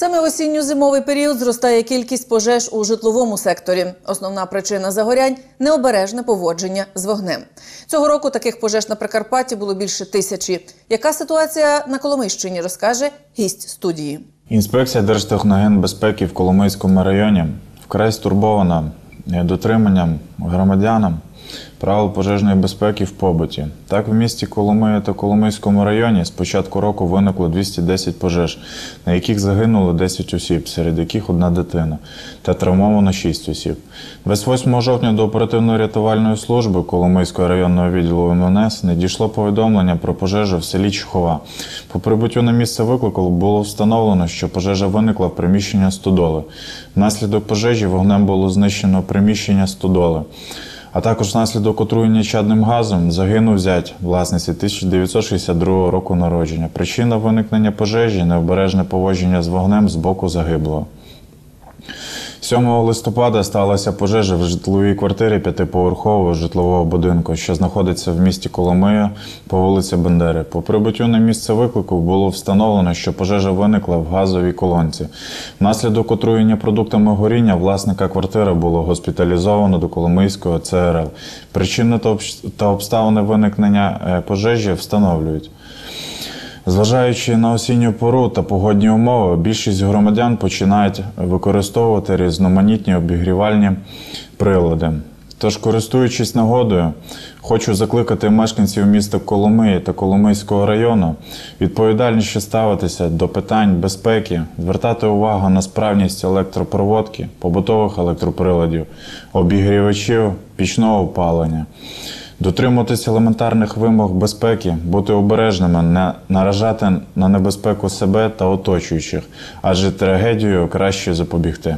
Саме в осінньо-зимовий період зростає кількість пожеж у житловому секторі. Основна причина загорянь необережне поводження з вогнем. Цього року таких пожеж на Прикарпатті було більше тисячі. Яка ситуація на Коломийщині, розкаже гість студії. Інспекція Держтехногенбезпеки в Коломийському районі вкрай стурбована дотриманням громадянам правил пожежної безпеки в побуті. Так, в місті Коломия та Коломийському районі з початку року виникло 210 пожеж, на яких загинуло 10 осіб, серед яких одна дитина, та травмовано 6 осіб. 28 жовтня до оперативно-рятувальної служби Коломийського районного відділу МНС надійшло повідомлення про пожежу в селі Чхова. По прибуттю на місце виклику було встановлено, що пожежа виникла в приміщенні стодоли. Внаслідок пожежі вогнем було знищено приміщення стодоли. А також внаслідок отруєння чадним газом загинув зять власниці 1962 року народження. Причина виникнення пожежі необережне поводження з вогнем з боку загиблого. 7 листопада сталася пожежа в житловій квартирі п'ятиповерхового житлового будинку, що знаходиться в місті Коломия по вулиці Бендери. По прибуттю на місце виклику було встановлено, що пожежа виникла в газовій колонці. Внаслідок отруєння продуктами горіння власника квартири було госпіталізовано до Коломийського ЦРЛ. Причини та обставини виникнення е, пожежі встановлюють. Зважаючи на осінню пору та погодні умови, більшість громадян починають використовувати різноманітні обігрівальні прилади. Тож, користуючись нагодою, хочу закликати мешканців міста Коломиї та Коломийського району відповідальніше ставитися до питань безпеки, звертати увагу на справність електропроводки, побутових електроприладів, обігрівачів, пічного опалення. Дотримуватись елементарних вимог безпеки, бути обережними, не наражати на небезпеку себе та оточуючих, адже трагедію краще запобігти.